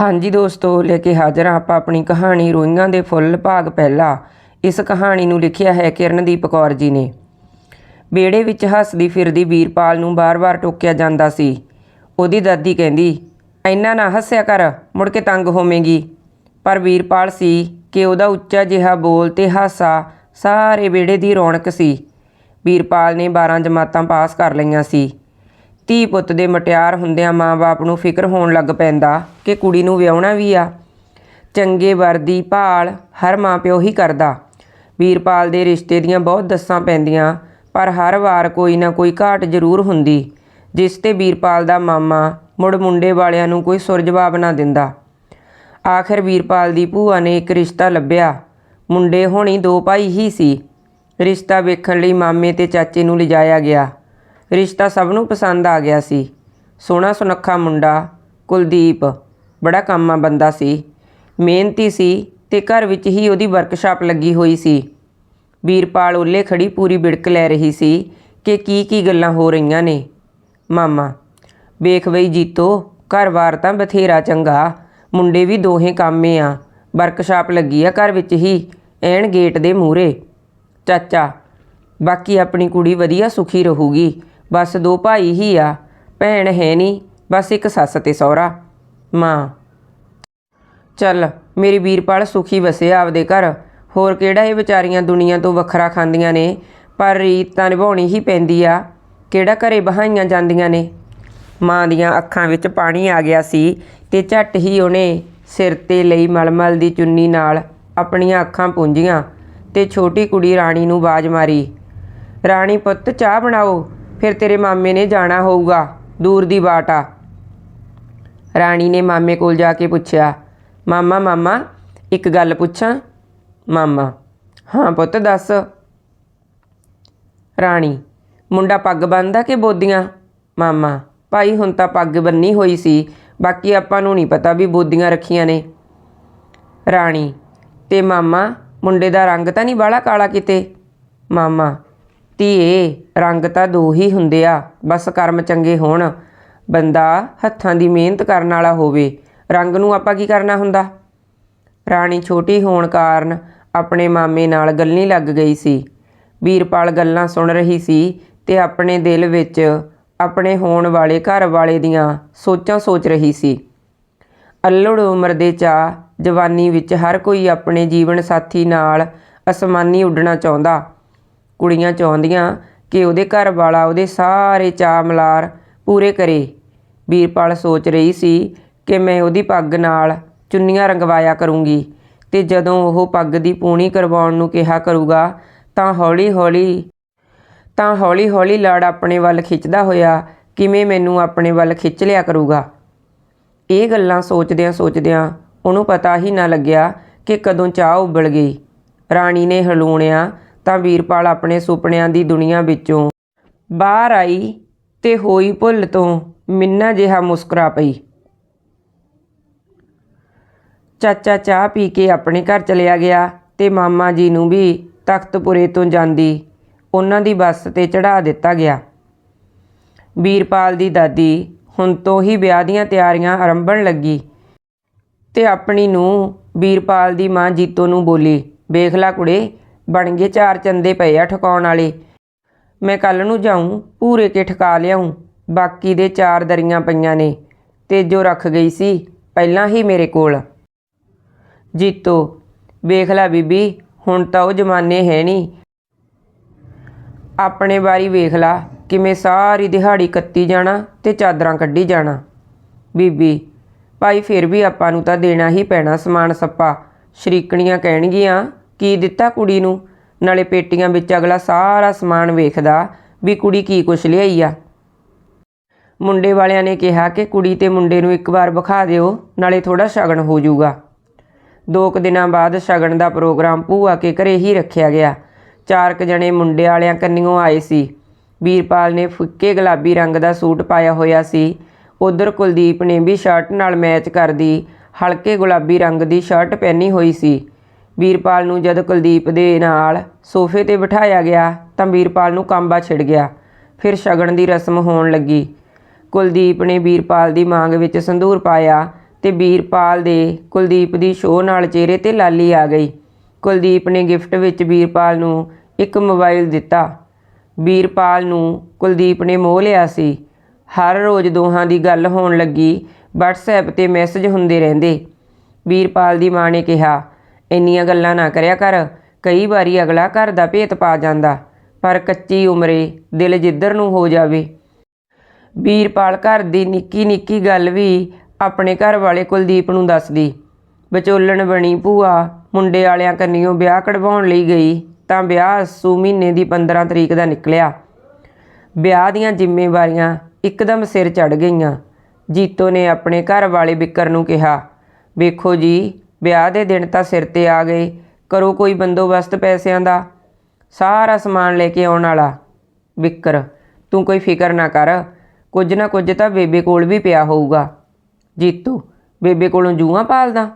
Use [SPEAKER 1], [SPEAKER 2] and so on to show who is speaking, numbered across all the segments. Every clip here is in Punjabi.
[SPEAKER 1] ਹਾਂਜੀ ਦੋਸਤੋ, ਲੈ ਕੇ ਹਾਜ਼ਰ ਹਾਂ ਆਪਾਂ ਆਪਣੀ ਕਹਾਣੀ ਰੋਈਆਂ ਦੇ ਫੁੱਲ ਭਾਗ ਪਹਿਲਾ। ਇਸ ਕਹਾਣੀ ਨੂੰ ਲਿਖਿਆ ਹੈ ਕਿਰਨਦੀਪ ਕੌਰ ਜੀ ਨੇ। ਬੇੜੇ ਵਿੱਚ ਹੱਸਦੀ ਫਿਰਦੀ ਵੀਰਪਾਲ ਨੂੰ ਬਾਰ-ਬਾਰ ਟੋਕਿਆ ਜਾਂਦਾ ਸੀ। ਉਹਦੀ ਦਾਦੀ ਕਹਿੰਦੀ, ਇੰਨਾ ਨਾ ਹੱਸਿਆ ਕਰ, ਮੁੜ ਕੇ ਤੰਗ ਹੋਵੇਂਗੀ। ਪਰ ਵੀਰਪਾਲ ਸੀ ਕਿ ਉਹਦਾ ਉੱਚਾ ਜਿਹਾ ਬੋਲ ਤੇ ਹਾਸਾ ਸਾਰੇ ਬੇੜੇ ਦੀ ਰੌਣਕ ਸੀ। ਵੀਰਪਾਲ ਨੇ 12 ਜਮਾਤਾਂ ਪਾਸ ਕਰ ਲਈਆਂ ਸੀ। ਧੀ ਪੁੱਤ ਦੇ ਮਟਿਆਰ ਹੁੰਦਿਆਂ ਮਾਂ-ਬਾਪ ਨੂੰ ਫਿਕਰ ਹੋਣ ਲੱਗ ਪੈਂਦਾ ਕਿ ਕੁੜੀ ਨੂੰ ਵਿਆਹਣਾ ਵੀ ਆ। ਚੰਗੇ ਵਰਦੀ ਭਾਲ ਹਰ ਮਾਂ ਪਿਓ ਹੀ ਕਰਦਾ। ਵੀਰਪਾਲ ਦੇ ਰਿਸ਼ਤੇ ਦੀਆਂ ਬਹੁਤ ਦੱਸਾਂ ਪੈਂਦੀਆਂ, ਪਰ ਹਰ ਵਾਰ ਕੋਈ ਨਾ ਕੋਈ ਘਾਟ ਜ਼ਰੂਰ ਹੁੰਦੀ, ਜਿਸ ਤੇ ਵੀਰਪਾਲ ਦਾ ਮਾਮਾ ਮੁੜ ਮੁੰਡੇ ਵਾਲਿਆਂ ਨੂੰ ਕੋਈ ਸੁਰ ਜਵਾਬ ਨਾ ਦਿੰਦਾ। ਆਖਿਰ ਵੀਰਪਾਲ ਦੀ ਭੂਆ ਨੇ ਇੱਕ ਰਿਸ਼ਤਾ ਲੱਭਿਆ। ਮੁੰਡੇ ਹੋਣੀ ਦੋ ਭਾਈ ਹੀ ਸੀ। ਰਿਸ਼ਤਾ ਵੇਖਣ ਲਈ ਮਾਮੇ ਤੇ ਚਾਚੇ ਨੂੰ ਲਿਜਾਇਆ ਗਿਆ। ਰਿਸ਼ਤਾ ਸਭ ਨੂੰ ਪਸੰਦ ਆ ਗਿਆ ਸੀ। ਸੋਹਣਾ ਸੁਨੱਖਾ ਮੁੰਡਾ, ਕੁਲਦੀਪ, ਬੜਾ ਕੰਮਾ ਬੰਦਾ ਸੀ। ਮਿਹਨਤੀ ਸੀ ਤੇ ਘਰ ਵਿੱਚ ਹੀ ਉਹਦੀ ਵਰਕਸ਼ਾਪ ਲੱਗੀ ਹੋਈ ਸੀ। ਵੀਰਪਾਲ ਉੱਲੇ ਖੜੀ ਪੂਰੀ ਬਿੜਕ ਲੈ ਰਹੀ ਸੀ ਕਿ ਕੀ ਕੀ ਗੱਲਾਂ ਹੋ ਰਹੀਆਂ ਨੇ। ਮਾਮਾ, ਵੇਖ ਬਈ ਜੀਤੋ ਘਰ-ਬਾਰ ਤਾਂ ਬਥੇਰਾ ਚੰਗਾ, ਮੁੰਡੇ ਵੀ ਦੋਹੇ ਕਾਮੇ ਆ, ਵਰਕਸ਼ਾਪ ਲੱਗੀ ਆ ਘਰ ਵਿੱਚ ਹੀ, ਐਨ ਗੇਟ ਦੇ ਮੂਹਰੇ। ਚਾਚਾ, ਬਾਕੀ ਆਪਣੀ ਕੁੜੀ ਵਧੀਆ ਸੁਖੀ ਰਹੂਗੀ। ਬਸ ਦੋ ਭਾਈ ਹੀ ਆ, ਭੈਣ ਹੈ ਨਹੀਂ ਬਸ ਇੱਕ ਸੱਸ ਤੇ ਸਹੁਰਾ। ਮਾਂ। ਚੱਲ, ਮੇਰੀ ਵੀਰਪਾਲ ਸੁਖੀ ਵਸੇ ਆਪਦੇ ਘਰ। ਹੋਰ ਕਿਹੜਾ ਇਹ ਵਿਚਾਰੀਆਂ ਦੁਨੀਆ ਤੋਂ ਵੱਖਰਾ ਖਾਂਦੀਆਂ ਨੇ, ਪਰ ਰੀਤ ਤਾਂ ਨਿਭਾਉਣੀ ਹੀ ਪੈਂਦੀ ਆ। ਕਿਹੜਾ ਘਰੇ ਬਹਾਈਆਂ ਜਾਂਦੀਆਂ ਨੇ? ਮਾਂ ਦੀਆਂ ਅੱਖਾਂ ਵਿੱਚ ਪਾਣੀ ਆ ਗਿਆ ਸੀ ਤੇ ਝੱਟ ਹੀ ਉਹਨੇ ਸਿਰ ਤੇ ਲਈ ਮਲਮਲ ਦੀ ਚੁੰਨੀ ਨਾਲ ਆਪਣੀਆਂ ਅੱਖਾਂ ਪੂੰਝੀਆਂ ਤੇ ਛੋਟੀ ਕੁੜੀ ਰਾਣੀ ਨੂੰ ਬਾਜ ਮਾਰੀ, ਰਾਣੀ ਪੁੱਤ, ਚਾਹ ਬਣਾਓ। ਫਿਰ ਤੇਰੇ ਮਾਮੇ ਨੇ ਜਾਣਾ ਹੋਊਗਾ, ਦੂਰ ਦੀ ਬਾਟ ਆ। ਰਾਣੀ ਨੇ ਮਾਮੇ ਕੋਲ ਜਾ ਕੇ ਪੁੱਛਿਆ, ਮਾਮਾ ਮਾਮਾ, ਇੱਕ ਗੱਲ ਪੁੱਛਾਂ? ਮਾਮਾ, ਹਾਂ ਪੁੱਤ, ਦੱਸ। ਰਾਣੀ, ਮੁੰਡਾ ਪੱਗ ਬੰਨਦਾ ਕਿ ਬੋਦੀਆਂ? ਮਾਮਾ, ਭਾਈ ਹੁਣ ਤਾਂ ਪੱਗ ਬੰਨੀ ਹੋਈ ਸੀ, ਬਾਕੀ ਆਪਾਂ ਨੂੰ ਨਹੀਂ ਪਤਾ ਵੀ ਬੋਦੀਆਂ ਰੱਖੀਆਂ ਨੇ। ਰਾਣੀ, ਤੇ ਮਾਮਾ, ਮੁੰਡੇ ਦਾ ਰੰਗ ਤਾਂ ਨਹੀਂ ਬਾਲਾ ਕਾਲਾ ਕਿਤੇ? ਮਾਮਾ ਧੀਏ, ਰੰਗ ਤਾਂ ਦੋ ਹੀ ਹੁੰਦੇ ਆ, ਬਸ ਕਰਮ ਚੰਗੇ ਹੋਣ। ਬੰਦਾ ਹੱਥਾਂ ਦੀ ਮਿਹਨਤ ਕਰਨ ਵਾਲਾ ਹੋਵੇ, ਰੰਗ ਨੂੰ ਆਪਾਂ ਕੀ ਕਰਨਾ ਹੁੰਦਾ? ਰਾਣੀ ਛੋਟੀ ਹੋਣ ਕਾਰਨ ਆਪਣੇ ਮਾਮੇ ਨਾਲ ਗੱਲਣੀ ਲੱਗ ਗਈ ਸੀ। ਵੀਰਪਾਲ ਗੱਲਾਂ ਸੁਣ ਰਹੀ ਸੀ ਤੇ ਆਪਣੇ ਦਿਲ ਵਿੱਚ ਆਪਣੇ ਹੋਣ ਵਾਲੇ ਘਰ ਵਾਲੇ ਦੀਆਂ ਸੋਚਾਂ ਸੋਚ ਰਹੀ ਸੀ। ਅਲੜ ਉਮਰ ਦੇ ਚਾਹ ਜਵਾਨੀ ਵਿੱਚ ਹਰ ਕੋਈ ਆਪਣੇ ਜੀਵਨ ਸਾਥੀ ਨਾਲ ਅਸਮਾਨੀ ਉੱਡਣਾ ਚਾਹੁੰਦਾ। ਕੁੜੀਆਂ ਚਾਹੁੰਦੀਆਂ ਕਿ ਉਹਦੇ ਘਰ ਵਾਲਾ, ਉਹਦੇ ਸਾਰੇ ਚਾਅ ਮਲਾਰ ਪੂਰੇ ਕਰੇ। ਵੀਰਪਾਲ ਸੋਚ ਰਹੀ ਸੀ ਕਿ ਮੈਂ ਉਹਦੀ ਪੱਗ ਨਾਲ ਚੁੰਨੀਆਂ ਰੰਗਵਾਇਆ ਕਰੂੰਗੀ ਤੇ ਜਦੋਂ ਉਹ ਪੱਗ ਦੀ ਪੂਣੀ ਕਰਵਾਉਣ ਨੂੰ ਕਿਹਾ ਕਰੂਗਾ, ਤਾਂ ਹੌਲੀ-ਹੌਲੀ ਤਾਂ ਹੌਲੀ-ਹੌਲੀ ਲੜ ਆਪਣੇ ਵੱਲ ਖਿੱਚਦਾ ਹੋਇਆ ਕਿਵੇਂ ਮੈਨੂੰ ਆਪਣੇ ਵੱਲ ਖਿੱਚ ਲਿਆ ਕਰੂਗਾ। ਇਹ ਗੱਲਾਂ ਸੋਚਦਿਆਂ ਸੋਚਦਿਆਂ ਉਹਨੂੰ ਪਤਾ ਹੀ ਨਾ ਲੱਗਿਆ ਕਿ ਕਦੋਂ ਚਾਹ ਉਬਲ ਗਈ। ਰਾਣੀ ਨੇ ਹਲੂਣਿਆ ਤਾਂ ਵੀਰਪਾਲ ਆਪਣੇ ਸੁਪਨਿਆਂ ਦੀ ਦੁਨੀਆ ਵਿੱਚੋਂ ਬਾਹਰ ਆਈ ਤੇ ਹੋਈ ਭੁੱਲ ਤੋਂ ਮਿੰਨਾ ਜਿਹਾ ਮੁਸਕਰਾ ਪਈ। ਚਾਚਾ ਚਾਹ ਪੀ ਕੇ ਆਪਣੇ ਘਰ ਚਲਿਆ ਗਿਆ ਤੇ ਮਾਮਾ ਜੀ ਨੂੰ ਵੀ ਤਖਤਪੁਰੇ ਤੋਂ ਜਾਂਦੀ ਉਹਨਾਂ ਦੀ ਬੱਸ ਤੇ ਚੜਾ ਦਿੱਤਾ ਗਿਆ। ਵੀਰਪਾਲ ਦੀ ਦਾਦੀ ਹੁਣ ਤੋਂ ਹੀ ਵਿਆਹ ਦੀਆਂ ਤਿਆਰੀਆਂ ਆਰੰਭਣ ਲੱਗੀ ਤੇ ਆਪਣੀ ਨੂੰ ਵੀਰਪਾਲ ਦੀ ਮਾਂ ਜੀਤੋ ਨੂੰ ਬੋਲੀ, ਵੇਖ ਲੈ ਕੁੜੇ ਬਣ ਗਏ ਚਾਰ ਚੰਦੇ ਪਏ ਆ ਠਕਾਉਣ ਵਾਲੇ। ਮੈਂ ਕੱਲ ਨੂੰ ਜਾਊਂ ਪੂਰੇ ਕੇ ਠਕਾ ਲਿਆਉਂ ਬਾਕੀ ਦੇ ਚਾਰ ਦਰੀਆਂ ਪਈਆਂ ਨੇ, ਤੇ ਜੋ ਰੱਖ ਗਈ ਸੀ, ਪਹਿਲਾਂ ਹੀ ਮੇਰੇ ਕੋਲ। ਜੀਤੋ, ਵੇਖ ਲੈ ਬੀਬੀ, ਹੁਣ ਤਾਂ ਉਹ ਜ਼ਮਾਨੇ ਹੈ ਨਹੀਂ। ਆਪਣੇ ਵਾਰੀ ਵੇਖ ਲਾ, ਕਿਵੇਂ ਸਾਰੀ ਦਿਹਾੜੀ ਕੱਤੀ ਜਾਣਾ ਤੇ ਚਾਦਰਾਂ ਕੱਢੀ ਜਾਣਾ। ਬੀਬੀ, ਭਾਈ ਫਿਰ ਵੀ ਆਪਾਂ ਨੂੰ ਤਾਂ ਦੇਣਾ ਹੀ ਪੈਣਾ ਸਮਾਨ ਸੱਪਾ। ਸ਼ਰੀਕਣੀਆਂ ਕਹਿਣਗੀਆਂ ਕੀ ਦਿੱਤਾ ਕੁੜੀ ਨੂੰ? ਨਾਲੇ ਪੇਟੀਆਂ ਵਿੱਚ ਅਗਲਾ ਸਾਰਾ ਸਮਾਨ ਵੇਖਦਾ ਵੀ ਕੁੜੀ ਕੀ ਕੁਛ ਲਿਆਈ ਆ। ਮੁੰਡੇ ਵਾਲਿਆਂ ਨੇ ਕਿਹਾ ਕਿ ਕੁੜੀ ਤੇ ਮੁੰਡੇ ਨੂੰ ਇੱਕ ਵਾਰ ਵਿਖਾ ਦਿਓ, ਨਾਲੇ ਥੋੜਾ ਸ਼ਗਨ ਹੋ ਜਾਊਗਾ। ਦੋ ਕੁ ਦਿਨਾਂ ਬਾਅਦ ਸ਼ਗਨ ਦਾ ਪ੍ਰੋਗਰਾਮ ਭੂਆ ਕੇ ਘਰੇ ਹੀ ਰੱਖਿਆ ਗਿਆ। ਚਾਰ ਕੁ ਜਣੇ ਮੁੰਡੇ ਵਾਲਿਆਂ ਕੰਨਿਓ ਆਏ ਸੀ। ਵੀਰਪਾਲ ਨੇ ਫਿੱਕੇ ਗੁਲਾਬੀ ਰੰਗ ਦਾ ਸੂਟ ਪਾਇਆ ਹੋਇਆ ਸੀ। ਉਧਰ ਕੁਲਦੀਪ ਨੇ ਵੀ ਸ਼ਰਟ ਨਾਲ ਮੈਚ ਕਰਦੀ, ਹਲਕੇ ਗੁਲਾਬੀ ਰੰਗ ਦੀ ਸ਼ਰਟ ਪਹਿਨੀ ਹੋਈ ਸੀ। ਵੀਰਪਾਲ ਨੂੰ ਜਦ ਕੁਲਦੀਪ ਦੇ ਨਾਲ ਸੋਫੇ ਤੇ ਬਿਠਾਇਆ ਗਿਆ ਤਾਂ ਵੀਰਪਾਲ ਨੂੰ ਕੰਬਾ ਛਿੜ ਗਿਆ। ਫਿਰ ਸ਼ਗਨ ਦੀ ਰਸਮ ਹੋਣ ਲੱਗੀ। ਕੁਲਦੀਪ ਨੇ ਵੀਰਪਾਲ ਦੀ ਮੰਗ ਵਿੱਚ ਸੰਧੂਰ ਪਾਇਆ ਤੇ ਵੀਰਪਾਲ ਦੇ ਕੁਲਦੀਪ ਦੀ ਸ਼ੋਅ ਨਾਲ ਚਿਹਰੇ ਤੇ ਲਾਲੀ ਆ ਗਈ। ਕੁਲਦੀਪ ਨੇ ਗਿਫਟ ਵਿੱਚ ਵੀਰਪਾਲ ਨੂੰ ਇੱਕ ਮੋਬਾਈਲ ਦਿੱਤਾ। ਵੀਰਪਾਲ ਨੂੰ ਕੁਲਦੀਪ ਨੇ ਮੋਹ ਲਿਆ ਸੀ। ਹਰ ਰੋਜ਼ ਦੋਹਾਂ ਦੀ ਗੱਲ ਹੋਣ ਲੱਗੀ। WhatsApp ਤੇ ਮੈਸੇਜ ਹੁੰਦੇ ਰਹਿੰਦੇ। ਵੀਰਪਾਲ ਦੀ ਮਾਂ ਨੇ ਕਿਹਾ ਇੰਨੀਆਂ ਗੱਲਾਂ ਨਾ ਕਰਿਆ ਕਰ। ਕਈ ਵਾਰੀ ਅਗਲਾ ਘਰ ਦਾ ਭੇਤ ਪਾ ਜਾਂਦਾ, ਪਰ ਕੱਚੀ ਉਮਰੇ ਦਿਲ ਜਿੱਧਰ ਨੂੰ ਹੋ ਜਾਵੇ। ਵੀਰਪਾਲ ਘਰ ਦੀ ਨਿੱਕੀ ਨਿੱਕੀ ਗੱਲ ਵੀ ਆਪਣੇ ਘਰ ਵਾਲੇ ਕੁਲਦੀਪ ਨੂੰ ਦੱਸਦੀ। ਵਿਚੋਲਣ ਬਣੀ ਭੂਆ ਮੁੰਡੇ ਵਾਲਿਆਂ ਕੰਨਿਓ ਵਿਆਹ ਕਢਵਾਉਣ ਲਈ ਗਈ ਤਾਂ ਵਿਆਹ ਅੱਸੂ ਮਹੀਨੇ ਦੀ 15 ਤਰੀਕ ਦਾ ਨਿਕਲਿਆ। ਵਿਆਹ ਦੀਆਂ ਜ਼ਿੰਮੇਵਾਰੀਆਂ ਇੱਕਦਮ ਸਿਰ ਚੜ ਗਈਆਂ। ਜੀਤੋ ਨੇ ਆਪਣੇ ਘਰ ਵਾਲੇ ਬਿੱਕਰ ਨੂੰ ਕਿਹਾ, ਵੇਖੋ ਜੀ ਵਿਆਹ ਦੇ ਦਿਨ ਤਾਂ ਸਿਰ ਤੇ ਆ ਗਏ ਕਰੋ ਕੋਈ ਬੰਦੋਬਸਤ ਪੈਸਿਆਂ ਦਾ, ਸਾਰਾ ਸਮਾਨ ਲੈ ਕੇ ਆਉਣ ਵਾਲਾ। ਵਿਕਰ ਤੂੰ ਕੋਈ ਫਿਕਰ ਨਾ ਕਰ, ਕੁਝ ਨਾ ਕੁਝ ਤਾਂ ਬੇਬੇ ਕੋਲ ਵੀ ਪਿਆ ਹੋਊਗਾ। ਜੀਤੂ, ਬੇਬੇ ਕੋਲੋਂ ਜੂਆਂ ਪਾਲਦਾ?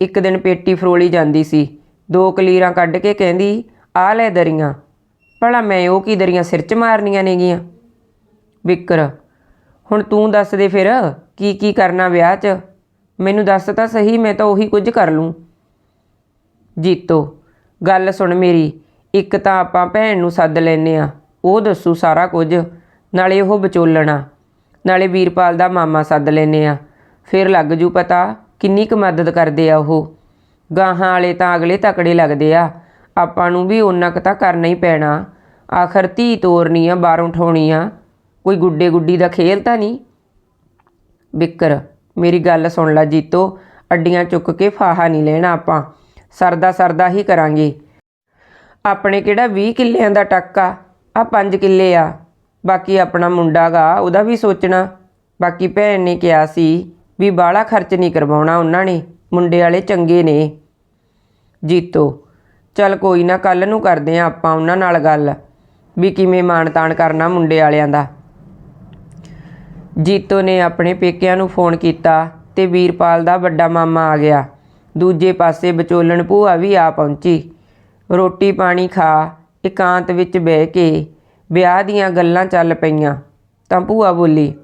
[SPEAKER 1] ਇੱਕ ਦਿਨ ਪੇਟੀ ਫਰੋਲੀ ਜਾਂਦੀ ਸੀ, ਦੋ ਕਲੀਰਾਂ ਕੱਢ ਕੇ ਕਹਿੰਦੀ ਆ ਲੈ ਦਰੀਆਂ। ਭਲਾ ਮੈਂ ਉਹ ਕੀ ਦਰੀਆਂ ਸਿਰ 'ਚ ਮਾਰਨੀਆਂ ਨੇਗੀਆਂ? ਵਿਕਰ ਹੁਣ ਤੂੰ ਦੱਸ ਦੇ ਫਿਰ, ਕੀ ਕੀ ਕਰਨਾ ਵਿਆਹ 'ਚ? ਮੈਨੂੰ ਦੱਸ ਤਾਂ ਸਹੀ, ਮੈਂ ਤਾਂ ਉਹੀ ਕੁਝ ਕਰ ਲੂੰ। ਜੀਤੋ, ਗੱਲ ਸੁਣ ਮੇਰੀ, ਇੱਕ ਤਾਂ ਆਪਾਂ ਭੈਣ ਨੂੰ ਸੱਦ ਲੈਨੇ ਆ ਉਹ ਦੱਸੂ ਸਾਰਾ ਕੁਝ, ਨਾਲੇ ਉਹ ਵਿਚੋਲਣਾ, ਨਾਲੇ ਵੀਰਪਾਲ ਦਾ ਮਾਮਾ ਸੱਦ ਲੈਨੇ ਆ ਫਿਰ ਲੱਗ ਜੂ ਪਤਾ ਕਿੰਨੀ ਕੁ ਮਦਦ ਕਰਦੇ ਆ ਉਹ। ਗਾਹਾਂ ਵਾਲੇ ਤਾਂ ਅਗਲੇ ਤਕੜੇ ਲੱਗਦੇ ਆ, ਆਪਾਂ ਨੂੰ ਵੀ ਉਹਨਾਂ ਕੁ ਤਾਂ ਕਰਨਾ ਹੀ ਪੈਣਾ। ਆਖਰ ਧੀ ਤੋਰਨੀ ਆ ਬਾਹਰੋਂ ਉਠਾਉਣੀ ਆ ਕੋਈ ਗੁੱਡੇ ਗੁੱਡੀ ਦਾ ਖੇਲ ਤਾਂ ਨਹੀਂ? ਬਿੱਕਰ ਮੇਰੀ ਗੱਲ ਸੁਣ ਲੈ ਜੀਤੋ, ਅੱਡੀਆਂ ਚੁੱਕ ਕੇ ਫਾਹਾ ਨਹੀਂ ਲੈਣਾ ਆਪਾਂ, ਸਰਦਾ ਸਰਦਾ ਹੀ ਕਰਾਂਗੇ। ਆਪਣੇ ਕਿਹੜਾ 20 ਕਿੱਲਿਆਂ ਦਾ ਟੱਕਾ ਆ? 5 ਕਿੱਲੇ ਆ। ਬਾਕੀ ਆਪਣਾ ਮੁੰਡਾ ਗਾ, ਉਹਦਾ ਵੀ ਸੋਚਣਾ। ਬਾਕੀ ਭੈਣ ਨੇ ਕਿਹਾ ਸੀ ਵੀ ਬਾਹਲਾ ਖਰਚ ਨਹੀਂ ਕਰਵਾਉਣਾ ਉਹਨਾਂ ਨੇ, ਮੁੰਡੇ ਵਾਲੇ ਚੰਗੇ ਨੇ। ਜੀਤੋ, ਚੱਲ ਕੋਈ ਨਾ ਕੱਲ ਨੂੰ ਕਰਦੇ ਆ ਆਪਾਂ ਉਹਨਾਂ ਨਾਲ ਗੱਲ, ਵੀ ਕਿਵੇਂ ਮਾਣ ਤਾਣ ਕਰਨਾ ਮੁੰਡੇ ਵਾਲਿਆਂ ਦਾ। ਜੀਤੋ ਨੇ ਆਪਣੇ ਪੇਕਿਆਂ ਨੂੰ ਫੋਨ ਕੀਤਾ ਤੇ ਵੀਰਪਾਲ ਦਾ ਵੱਡਾ ਮਾਮਾ ਆ ਗਿਆ। ਦੂਜੇ ਪਾਸੇ ਵਿਚੋਲਣ ਭੂਆ ਵੀ ਆ ਪਹੁੰਚੀ। ਰੋਟੀ ਪਾਣੀ ਖਾ ਇਕਾਂਤ ਵਿੱਚ ਬਹਿ ਕੇ ਵਿਆਹ ਦੀਆਂ ਗੱਲਾਂ ਚੱਲ ਪਈਆਂ। ਤਾਂ ਭੂਆ ਬੋਲੀ,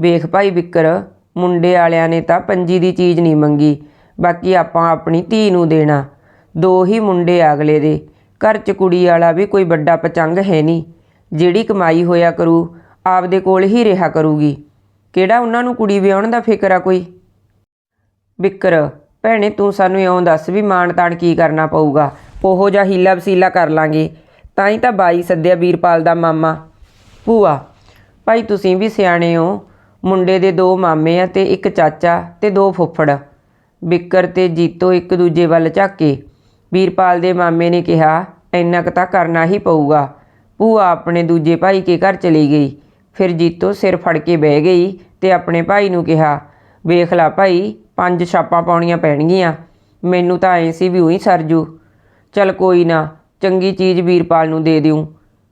[SPEAKER 1] ਵੇਖ ਭਾਈ ਵਿਕਰ, ਮੁੰਡੇ ਵਾਲਿਆਂ ਨੇ ਤਾਂ ਪੰਜੀ ਦੀ ਚੀਜ਼ ਨਹੀਂ ਮੰਗੀ, ਬਾਕੀ ਆਪਾਂ ਆਪਣੀ ਧੀ ਨੂੰ ਦੇਣਾ। ਦੋ ਹੀ ਮੁੰਡੇ ਅਗਲੇ ਦੇ। ਘਰ 'ਚ ਕੁੜੀ ਵਾਲਾ ਵੀ ਕੋਈ ਵੱਡਾ ਪਚੰਗ ਹੈ ਨਹੀਂ। ਜਿਹੜੀ ਕਮਾਈ ਹੋਇਆ ਕਰੂ, ਆਪਦੇ ਕੋਲ ਹੀ ਰਿਹਾ ਕਰੂਗੀ। ਕਿਹੜਾ ਉਹਨਾਂ ਨੂੰ ਕੁੜੀ ਵਿਆਹਣ ਦਾ ਫਿਕਰ ਆ ਕੋਈ? ਬਿੱਕਰ, ਭੈਣੇ, ਤੂੰ ਸਾਨੂੰ ਇਉਂ ਦੱਸ ਵੀ ਮਾਣ ਤਾਣ ਕੀ ਕਰਨਾ ਪਊਗਾ? ਉਹੋ ਜਿਹਾ ਹੀਲਾ ਵਸੀਲਾ ਕਰ ਲਾਂਗੇ। ਤਾਂ ਹੀ ਤਾਂ ਬਾਈ ਸੱਦਿਆ ਵੀਰਪਾਲ ਦਾ ਮਾਮਾ। ਭੂਆ, ਭਾਈ ਤੁਸੀਂ ਵੀ ਸਿਆਣੇ ਹੋ। ਮੁੰਡੇ ਦੇ ਦੋ ਮਾਮੇ ਆ ਤੇ ਇੱਕ ਚਾਚਾ ਤੇ ਦੋ ਫੁੱਫੜ। ਬਿੱਕਰ ਤੇ ਜੀਤੋ ਇੱਕ ਦੂਜੇ ਵੱਲ ਝਾਕੇ। ਵੀਰਪਾਲ ਦੇ ਮਾਮੇ ਨੇ ਕਿਹਾ, ਇੰਨਾ ਕੁ ਤਾਂ ਕਰਨਾ ਹੀ ਪਊਗਾ। ਭੂਆ ਆਪਣੇ ਦੂਜੇ ਭਾਈ ਕੇ ਘਰ ਚਲੀ ਗਈ। ਫਿਰ ਜੀਤੋ ਸਿਰ ਫੜ ਕੇ ਬਹਿ ਗਈ ਤੇ ਆਪਣੇ ਭਾਈ ਨੂੰ ਕਿਹਾ, ਵੇਖ ਲੈ ਭਾਈ, ਪੰਜ ਛਾਪਾਂ ਪਾਉਣੀਆਂ ਪੈਣਗੀਆਂ। ਮੈਨੂੰ ਤਾਂ ਐ ਸੀ ਵੀ ਉਹੀ ਸਰਜੂ ਚਲ ਕੋਈ ਨਾ, ਚੰਗੀ ਚੀਜ਼ ਵੀਰਪਾਲ ਨੂੰ ਦੇ ਦਿਉ।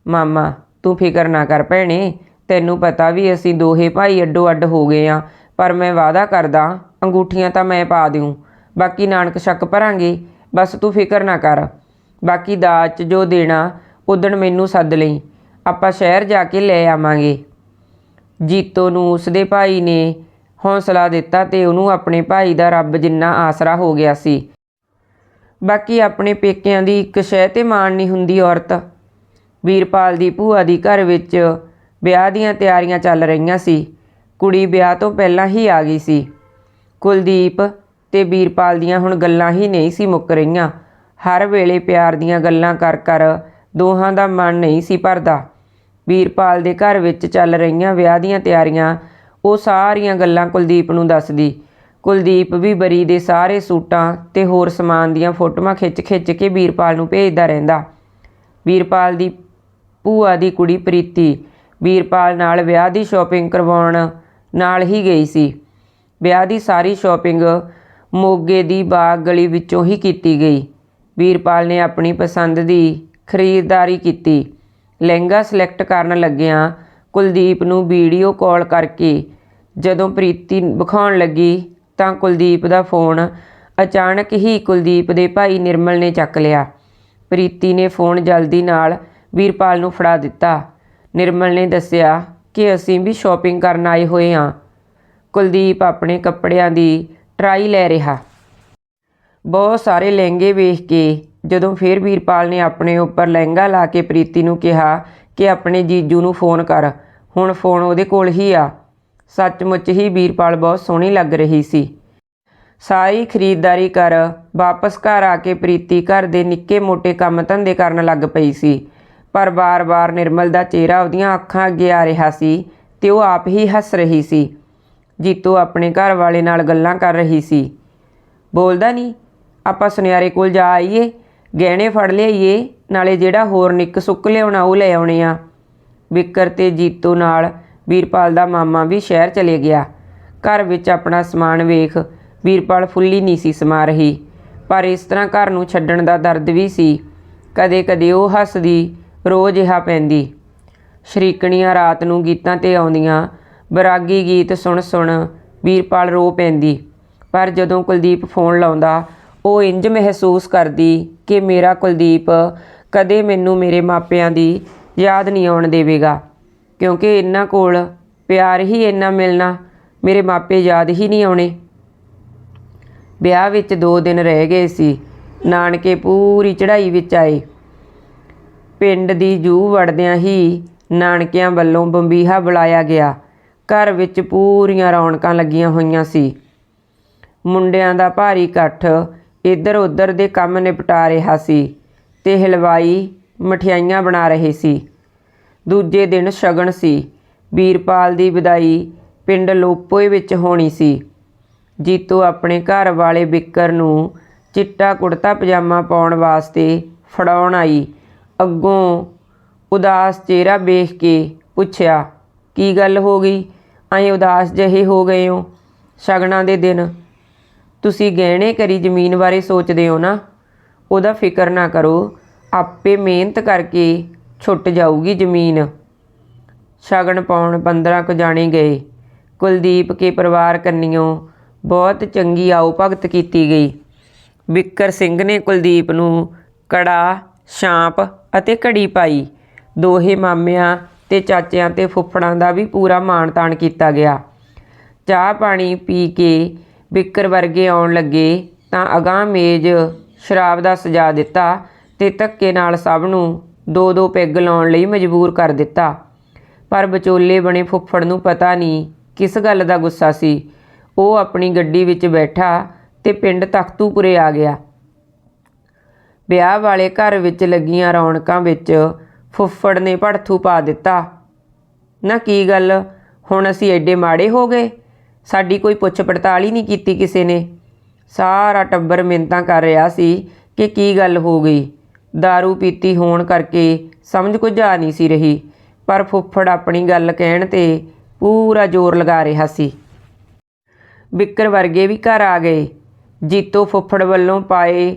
[SPEAKER 1] ਮਾਮਾ, ਤੂੰ ਫਿਕਰ ਨਾ ਕਰ ਭੈਣੇ, ਤੈਨੂੰ ਪਤਾ ਵੀ ਅਸੀਂ ਦੋਹੇ ਭਾਈ ਅੱਡੋ ਅੱਡ ਹੋ ਗਏ ਆ, ਪਰ ਮੈਂ ਵਾਅਦਾ ਕਰਦਾ, ਅੰਗੂਠੀਆਂ ਤਾਂ ਮੈਂ ਪਾ ਦਿਉ। ਬਾਕੀ ਨਾਨਕ ਸ਼ੱਕ ਭਰਾਂਗੇ, ਬਸ ਤੂੰ ਫਿਕਰ ਨਾ ਕਰ। ਬਾਕੀ ਦਾਜ 'ਚ ਜੋ ਦੇਣਾ ਉਦਣ ਮੈਨੂੰ ਸੱਦ ਲਈ। ਆਪਾਂ ਸ਼ਹਿਰ ਜਾ ਕੇ ਲੈ ਆਵਾਂਗੇ। ਜੀਤੋ ਨੂੰ ਉਸਦੇ ਭਾਈ ਨੇ ਹੌਸਲਾ ਦਿੱਤਾ ਤੇ ਉਹਨੂੰ ਆਪਣੇ ਭਾਈ ਦਾ ਰੱਬ ਜਿੰਨਾ ਆਸਰਾ ਹੋ ਗਿਆ ਸੀ। ਬਾਕੀ ਆਪਣੇ ਪੇਕਿਆਂ ਦੀ ਇੱਕ ਸ਼ਹਿ ਤੇ ਮਾਣ ਨਹੀਂ ਹੁੰਦੀ ਔਰਤ। ਵੀਰਪਾਲ ਦੀ ਭੂਆ ਦੀ ਘਰ ਵਿੱਚ ਵਿਆਹ ਦੀਆਂ ਤਿਆਰੀਆਂ ਚੱਲ ਰਹੀਆਂ ਸੀ। ਕੁੜੀ ਵਿਆਹ ਤੋਂ ਪਹਿਲਾਂ ਹੀ ਆ ਗਈ ਸੀ। ਕੁਲਦੀਪ ਤੇ ਵੀਰਪਾਲ ਦੀਆਂ ਹੁਣ ਗੱਲਾਂ ਹੀ ਨਹੀਂ ਸੀ ਮੁੱਕ ਰਹੀਆਂ। ਹਰ ਵੇਲੇ ਪਿਆਰ ਦੀਆਂ ਗੱਲਾਂ ਕਰ ਕਰ ਦੋਹਾਂ ਦਾ ਮਨ ਨਹੀਂ ਸੀ ਭਰਦਾ। ਵੀਰਪਾਲ ਦੇ ਘਰ ਵਿੱਚ ਚੱਲ ਰਹੀਆਂ ਵਿਆਹ ਦੀਆਂ ਤਿਆਰੀਆਂ, ਉਹ ਸਾਰੀਆਂ ਗੱਲਾਂ ਕੁਲਦੀਪ ਨੂੰ ਦੱਸਦੀ। ਕੁਲਦੀਪ ਵੀ ਬਰੀ ਦੇ ਸਾਰੇ ਸੂਟਾਂ ਤੇ ਹੋਰ ਸਮਾਨ ਦੀਆਂ ਫੋਟੋਆਂ ਖਿੱਚ-ਖਿੱਚ ਕੇ ਵੀਰਪਾਲ ਨੂੰ ਭੇਜਦਾ ਰਹਿੰਦਾ। ਵੀਰਪਾਲ ਦੀ ਭੂਆ ਦੀ ਕੁੜੀ ਪ੍ਰੀਤੀ ਵੀਰਪਾਲ ਨਾਲ ਵਿਆਹ ਦੀ ਸ਼ਾਪਿੰਗ ਕਰਵਾਉਣ ਨਾਲ ਹੀ ਗਈ ਸੀ। ਵਿਆਹ ਦੀ ਸਾਰੀ ਸ਼ਾਪਿੰਗ ਮੋਗੇ ਦੀ ਬਾਗ ਗਲੀ ਵਿੱਚੋਂ ਹੀ ਕੀਤੀ ਗਈ। ਵੀਰਪਾਲ ਨੇ ਆਪਣੀ ਪਸੰਦ ਦੀ ਖਰੀਦਦਾਰੀ ਕੀਤੀ। ਲਹਿੰਗਾ ਸਿਲੈਕਟ ਕਰਨ ਲੱਗਿਆਂ ਕੁਲਦੀਪ ਨੂੰ ਵੀਡੀਓ ਕਾਲ ਕਰਕੇ ਜਦੋਂ ਪ੍ਰੀਤੀ ਵਿਖਾਉਣ ਲੱਗੀ ਤਾਂ ਕੁਲਦੀਪ ਦਾ ਫੋਨ ਅਚਾਨਕ ਹੀ ਕੁਲਦੀਪ ਦੇ ਭਾਈ ਨਿਰਮਲ ਨੇ ਚੱਕ ਲਿਆ। ਪ੍ਰੀਤੀ ਨੇ ਫੋਨ ਜਲਦੀ ਨਾਲ ਵੀਰਪਾਲ ਨੂੰ ਫੜਾ ਦਿੱਤਾ। ਨਿਰਮਲ ਨੇ ਦੱਸਿਆ ਕਿ ਅਸੀਂ ਵੀ ਸ਼ਾਪਿੰਗ ਕਰਨ ਆਏ ਹੋਏ ਹਾਂ। ਕੁਲਦੀਪ ਆਪਣੇ ਕੱਪੜਿਆਂ ਦੀ ਟਰਾਈ ਲੈ ਰਿਹਾ। ਬਹੁਤ ਸਾਰੇ ਲਹਿੰਗੇ ਵੇਖ ਕੇ ਜਦੋਂ ਫਿਰ ਵੀਰਪਾਲ ਨੇ ਆਪਣੇ ਉੱਪਰ ਲਹਿੰਗਾ ਲਾ ਕੇ ਪ੍ਰੀਤੀ ਨੂੰ ਕਿਹਾ ਕਿ ਆਪਣੇ ਜੀਜੂ ਨੂੰ ਫੋਨ ਕਰ, ਹੁਣ ਫੋਨ ਉਹਦੇ ਕੋਲ ਹੀ ਆ। ਸੱਚਮੁੱਚ ਹੀ ਵੀਰਪਾਲ ਬਹੁਤ ਸੋਹਣੀ ਲੱਗ ਰਹੀ ਸੀ। ਸਾਰੀ ਖਰੀਦਦਾਰੀ ਕਰ ਵਾਪਸ ਘਰ ਆ ਕੇ ਪ੍ਰੀਤੀ ਘਰ ਦੇ ਨਿੱਕੇ ਮੋਟੇ ਕੰਮ ਧੰਦੇ ਕਰਨ ਲੱਗ ਪਈ ਸੀ। ਪਰ ਬਾਰ-ਬਾਰ ਨਿਰਮਲ ਦਾ ਚਿਹਰਾ ਉਹਦੀਆਂ ਅੱਖਾਂ ਅੱਗੇ ਆ ਰਿਹਾ ਸੀ ਤੇ ਉਹ ਆਪ ਹੀ ਹੱਸ ਰਹੀ ਸੀ। ਜੀਤੋ ਆਪਣੇ ਘਰ ਵਾਲੇ ਨਾਲ ਗੱਲਾਂ ਕਰ ਰਹੀ ਸੀ। ਬੋਲਦਾ ਨਹੀਂ ਆਪਾਂ ਸੁਨਿਆਰੇ ਕੋਲ ਜਾ ਆਈਏ, ਗਹਿਣੇ ਫੜ ਲਿਆਈਏ, ਨਾਲੇ ਜਿਹੜਾ ਹੋਰ ਨਿੱਕ ਸੁੱਕ ਲਿਆਉਣਾ ਉਹ ਲੈ ਆਉਣੇ ਆ। ਵਿਕਰ ਤੇ ਜੀਤੋ ਨਾਲ ਵੀਰਪਾਲ ਦਾ ਮਾਮਾ ਵੀ ਸ਼ਹਿਰ ਚਲੇ ਗਿਆ। ਘਰ ਵਿੱਚ ਆਪਣਾ ਸਮਾਨ ਵੇਖ ਵੀਰਪਾਲ ਫੁੱਲੀ ਨਹੀਂ ਸੀ ਸਮਾ ਰਹੀ, ਪਰ ਇਸ ਤਰ੍ਹਾਂ ਘਰ ਨੂੰ ਛੱਡਣ ਦਾ ਦਰਦ ਵੀ ਸੀ। ਕਦੇ-ਕਦੇ ਉਹ ਹੱਸਦੀ ਰੋਜ਼ ਇਹਾ ਪੈਂਦੀ। ਸ਼ਰੀਕਣੀਆਂ ਰਾਤ ਨੂੰ ਗੀਤਾਂ ਤੇ ਆਉਂਦੀਆਂ, ਬਰਾਗੀ ਗੀਤ ਸੁਣ ਸੁਣ ਵੀਰਪਾਲ ਰੋ ਪੈਂਦੀ। ਪਰ ਜਦੋਂ ਕੁਲਦੀਪ ਫੋਨ ਲਾਉਂਦਾ ਉਹ ਇੰਜ ਮਹਿਸੂਸ ਕਰਦੀ ਕਿ ਮੇਰਾ ਕੁਲਦੀਪ ਕਦੇ ਮੈਨੂੰ ਮੇਰੇ ਮਾਪਿਆਂ ਦੀ ਯਾਦ ਨਹੀਂ ਆਉਣ ਦੇਵੇਗਾ, ਕਿਉਂਕਿ ਇਹਨਾਂ ਕੋਲ ਪਿਆਰ ਹੀ ਇੰਨਾ ਮਿਲਣਾ ਮੇਰੇ ਮਾਪੇ ਯਾਦ ਹੀ ਨਹੀਂ ਆਉਣੇ। ਵਿਆਹ ਵਿੱਚ 2 ਦਿਨ ਰਹਿ ਗਏ ਸੀ, ਨਾਨਕੇ ਪੂਰੀ ਚੜ੍ਹਾਈ ਵਿੱਚ ਆਏ। ਪਿੰਡ ਦੀ ਜੂ ਵੜਦਿਆਂ ਹੀ ਨਾਨਕਿਆਂ ਵੱਲੋਂ ਬੰਬੀਹਾ ਬੁਲਾਇਆ ਗਿਆ। ਘਰ ਵਿੱਚ ਪੂਰੀਆਂ ਰੌਣਕਾਂ ਲੱਗੀਆਂ ਹੋਈਆਂ ਸੀ। ਮੁੰਡਿਆਂ ਦਾ ਭਾਰੀ ਇਕੱਠ ਇੱਧਰ ਉੱਧਰ ਦੇ ਕੰਮ ਨਿਪਟਾ ਰਿਹਾ ਸੀ ਤੇ ਹਲਵਾਈ ਮਠਿਆਈਆਂ ਬਣਾ ਰਹੇ ਸੀ। ਦੂਜੇ ਦਿਨ ਸ਼ਗਨ ਸੀ। ਵੀਰਪਾਲ ਦੀ ਵਿਦਾਈ ਪਿੰਡ ਲੋਪੋਏ ਵਿੱਚ ਹੋਣੀ ਸੀ। ਜੀਤੋ ਆਪਣੇ ਘਰ ਵਾਲੇ ਬਿੱਕਰ ਨੂੰ ਚਿੱਟਾ ਕੁੜਤਾ ਪਜਾਮਾ ਪਾਉਣ ਵਾਸਤੇ ਫੜਾਉਣ ਆਈ। ਅੱਗੋਂ ਉਦਾਸ ਚਿਹਰਾ ਵੇਖ ਕੇ ਪੁੱਛਿਆ, ਕੀ ਗੱਲ ਹੋ ਗਈ? ਐਂ ਉਦਾਸ ਜਿਹੇ ਹੋ ਗਏ ਹੋ? ਸ਼ਗਨਾਂ ਦੇ ਦਿਨ ਤੁਸੀਂ ਗਹਿਣੇ ਕਰੀ ਜ਼ਮੀਨ ਬਾਰੇ ਸੋਚਦੇ ਹੋ ਨਾ? ਉਹਦਾ ਫਿਕਰ ਨਾ ਕਰੋ। ਆਪੇ ਮਿਹਨਤ ਕਰਕੇ ਛੁੱਟ ਜਾਊਗੀ ਜ਼ਮੀਨ। ਸ਼ਗਨ ਪਾਉਣ 15 ਕੁ ਜਾਣੇ ਗਏ। ਕੁਲਦੀਪ ਕੇ ਪਰਿਵਾਰ ਕੰਨਿਓ ਬਹੁਤ ਚੰਗੀ ਆਓ ਭਗਤ ਕੀਤੀ ਗਈ। ਵਿਕਰ ਸਿੰਘ ਨੇ ਕੁਲਦੀਪ ਨੂੰ ਕੜਾ, ਛਾਂਪ ਅਤੇ ਘੜੀ ਪਾਈ। ਦੋਹੇ ਮਾਮਿਆਂ ਤੇ ਚਾਚਿਆਂ ਤੇ ਫੁੱਫੜਾਂ ਦਾ ਵੀ ਪੂਰਾ ਮਾਣ ਤਾਣ ਕੀਤਾ ਗਿਆ। ਚਾਹ ਪਾਣੀ ਪੀ ਕੇ ਵਿਕਰ ਵਰਗੇ ਆਉਣ ਲੱਗੇ ਤਾਂ ਅਗਾਂਹ ਮੇਜ਼ ਸ਼ਰਾਬ ਦਾ ਸਜਾ ਦਿੱਤਾ ਤੇ ਧੱਕੇ ਨਾਲ ਸਭ ਨੂੰ ਦੋ ਦੋ ਪੈਗ ਲਾਉਣ ਲਈ ਮਜਬੂਰ ਕਰ ਦਿੱਤਾ। ਪਰ ਵਿਚੋਲੇ ਬਣੇ ਫੁੱਫੜ ਨੂੰ ਪਤਾ ਨਹੀਂ ਕਿਸ ਗੱਲ ਦਾ ਗੁੱਸਾ ਸੀ। ਉਹ ਆਪਣੀ ਗੱਡੀ ਵਿੱਚ ਬੈਠਾ ਤੇ ਪਿੰਡ ਤਖਤੂਪੁਰੇ ਆ ਗਿਆ। ਵਿਆਹ ਵਾਲੇ ਘਰ ਵਿੱਚ ਲੱਗੀਆਂ ਰੌਣਕਾਂ ਵਿੱਚ ਫੁੱਫੜ ਨੇ ਭੜਥੂ ਪਾ ਦਿੱਤਾ। ਨਾ ਕੀ ਗੱਲ, ਹੁਣ ਅਸੀਂ ਐਡੇ ਮਾੜੇ ਹੋ ਗਏ? ਸਾਡੀ ਕੋਈ ਪੁੱਛ ਪੜਤਾਲ ਹੀ ਨਹੀਂ ਕੀਤੀ ਕਿਸੇ ਨੇ। ਸਾਰਾ ਟੱਬਰ ਮਿੰਤਾਂ ਕਰ ਰਿਹਾ ਸੀ ਕਿ ਕੀ ਗੱਲ ਹੋ ਗਈ। दारू ਪੀਤੀ ਹੋਣ ਕਰਕੇ ਸਮਝ ਕੁਝ ਆ ਨਹੀਂ ਸੀ ਰਹੀ, ਪਰ ਫੁੱਫੜ ਆਪਣੀ ਗੱਲ ਕਹਿਣ ਤੇ ਪੂਰਾ ਜ਼ੋਰ ਲਗਾ ਰਿਹਾ ਸੀ। ਬਿੱਕਰ ਵਰਗੇ ਵੀ ਘਰ ਆ ਗਏ। ਜੀਤੋ ਫੁੱਫੜ ਵੱਲੋਂ ਪਾਏ,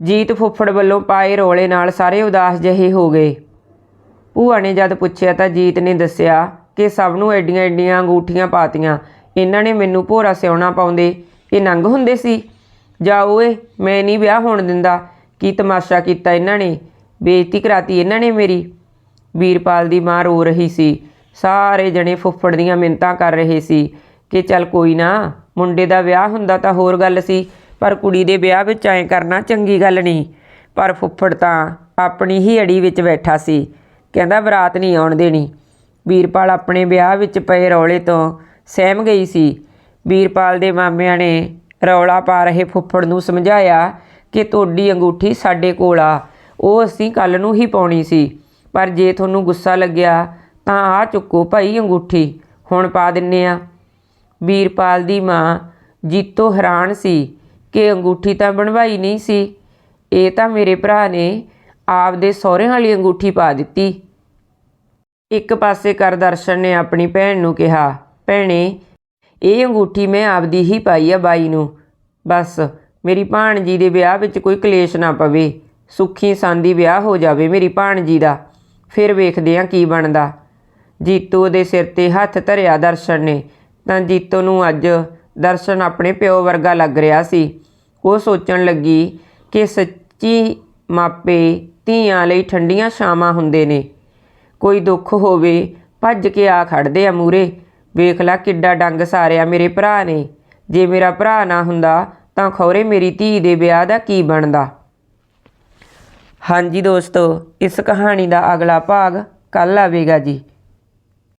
[SPEAKER 1] ਜੀਤ ਫੁੱਫੜ ਵੱਲੋਂ ਪਾਏ ਰੋਲੇ ਨਾਲ ਸਾਰੇ ਉਦਾਸ ਜਿਹੇ ਹੋ ਗਏ। ਭੂਆ ਨੇ ਜਦ ਪੁੱਛਿਆ ਤਾਂ ਜੀਤ ਨੇ ਦੱਸਿਆ ਕਿ ਸਭ ਨੂੰ ਐਡੀਆਂ ਐਡੀਆਂ ਅੰਗੂਠੀਆਂ ਪਾਤੀਆਂ। ਇਹਨਾਂ ਨੇ ਮੈਨੂੰ ਭੋਰਾ ਸਿਉਣਾ ਪਾਉਂਦੇ। ਇਹ ਨੰਗ ਹੁੰਦੇ ਸੀ। ਜਾ ਓਏ, ਮੈਂ ਨਹੀਂ ਵਿਆਹ ਹੋਣ ਦਿੰਦਾ। ਕੀ ਤਮਾਸ਼ਾ ਕੀਤਾ ਇਹਨਾਂ ਨੇ? ਬੇਇੱਜ਼ਤੀ ਕਰਾਤੀ ਇਹਨਾਂ ਨੇ ਮੇਰੀ। ਵੀਰਪਾਲ ਦੀ ਮਾਂ ਰੋ ਰਹੀ ਸੀ। ਸਾਰੇ ਜਣੇ ਫੁੱਫੜ ਦੀਆਂ ਮਿੰਤਾਂ ਕਰ ਰਹੇ ਸੀ ਕਿ ਚੱਲ ਕੋਈ ਨਾ, ਮੁੰਡੇ ਦਾ ਵਿਆਹ ਹੁੰਦਾ ਤਾਂ ਹੋਰ ਗੱਲ ਸੀ, ਪਰ ਕੁੜੀ ਦੇ ਵਿਆਹ ਵਿੱਚ ਐਂ ਕਰਨਾ ਚੰਗੀ ਗੱਲ ਨਹੀਂ। ਪਰ ਫੁੱਫੜ ਤਾਂ ਆਪਣੀ ਹੀ ਅੜੀ ਵਿੱਚ ਬੈਠਾ ਸੀ। ਕਹਿੰਦਾ ਬਰਾਤ ਨਹੀਂ ਆਉਣ ਦੇਣੀ। ਵੀਰਪਾਲ ਆਪਣੇ ਵਿਆਹ ਵਿੱਚ ਪਏ ਰੌਲੇ ਤੋਂ ਸਹਿਮ ਗਈ ਸੀ। ਵੀਰਪਾਲ ਦੇ ਮਾਮਿਆਂ ਨੇ ਰੌਲਾ ਪਾ ਰਹੇ ਫੁੱਫੜ ਨੂੰ ਸਮਝਾਇਆ ਕਿ ਤੁਹਾਡੀ ਅੰਗੂਠੀ ਸਾਡੇ ਕੋਲ ਆ, ਉਹ ਅਸੀਂ ਕੱਲ ਨੂੰ ਹੀ ਪਾਉਣੀ ਸੀ। ਪਰ ਜੇ ਤੁਹਾਨੂੰ ਗੁੱਸਾ ਲੱਗਿਆ ਤਾਂ ਆ ਚੁੱਕੋ ਭਾਈ ਅੰਗੂਠੀ, ਹੁਣ ਪਾ ਦਿੰਨੇ ਆ। ਵੀਰਪਾਲ ਦੀ ਮਾਂ ਜੀਤੋ ਹੈਰਾਨ ਸੀ ਕਿ ਅੰਗੂਠੀ ਤਾਂ ਬਣਵਾਈ ਨਹੀਂ ਸੀ। ਇਹ ਤਾਂ ਮੇਰੇ ਭਰਾ ਨੇ ਆਪਦੇ ਸਹੁਰਿਆਂ ਵਾਲੀ ਅੰਗੂਠੀ ਪਾ ਦਿੱਤੀ। ਇੱਕ ਪਾਸੇ ਕਰ ਦਰਸ਼ਨ ਨੇ ਆਪਣੀ ਭੈਣ ਨੂੰ ਕਿਹਾ, ਭੈਣੇ, ਇਹ ਅੰਗੂਠੀ ਮੈਂ ਆਪਦੀ ਹੀ ਪਾਈ ਆ ਬਾਈ ਨੂੰ। ਬਸ, ਮੇਰੀ ਭਾਣਜੀ ਦੇ ਵਿਆਹ ਵਿੱਚ ਕੋਈ ਕਲੇਸ਼ ਨਾ ਪਵੇ। ਸੁੱਖੀ ਸਾਂਦੀ ਵਿਆਹ ਹੋ ਜਾਵੇ ਮੇਰੀ ਭਾਣਜੀ ਦਾ। ਫਿਰ ਵੇਖਦੇ ਆ ਕੀ ਬਣਦਾ। ਜੀਤੋ ਦੇ ਸਿਰ ਤੇ ਹੱਥ ਧਰਿਆ ਦਰਸ਼ਨ ਨੇ। ਤਾਂ ਜੀਤੋ ਨੂੰ ਅੱਜ ਦਰਸ਼ਨ ਆਪਣੇ ਪਿਓ ਵਰਗਾ ਲੱਗ ਰਿਹਾ ਸੀ। ਉਹ ਸੋਚਣ ਲੱਗੀ ਕਿ ਸੱਚੀ ਮਾਪੇ ਧੀਆਂ ਲਈ ਠੰਡੀਆਂ ਛਾਵਾਂ ਹੁੰਦੇ ਨੇ। ਕੋਈ ਦੁੱਖ ਹੋਵੇ, ਭੱਜ ਕੇ ਆ ਖੜਦੇ ਆ ਮੂਰੇ ਵੇਖ ਲੈ ਕਿੱਡਾ ਡੰਗ ਸਾਰਿਆ ਮੇਰੇ ਭਰਾ ਨੇ। ਜੇ ਮੇਰਾ ਭਰਾ ਨਾ ਹੁੰਦਾ, ਤਾਂ ਖੌਰੇ ਮੇਰੀ ਧੀ ਦੇ ਵਿਆਹ ਦਾ ਕੀ ਬਣਦਾ? ਹਾਂਜੀ ਦੋਸਤੋ, ਇਸ ਕਹਾਣੀ ਦਾ ਅਗਲਾ ਭਾਗ ਕੱਲ ਆਵੇਗਾ ਜੀ।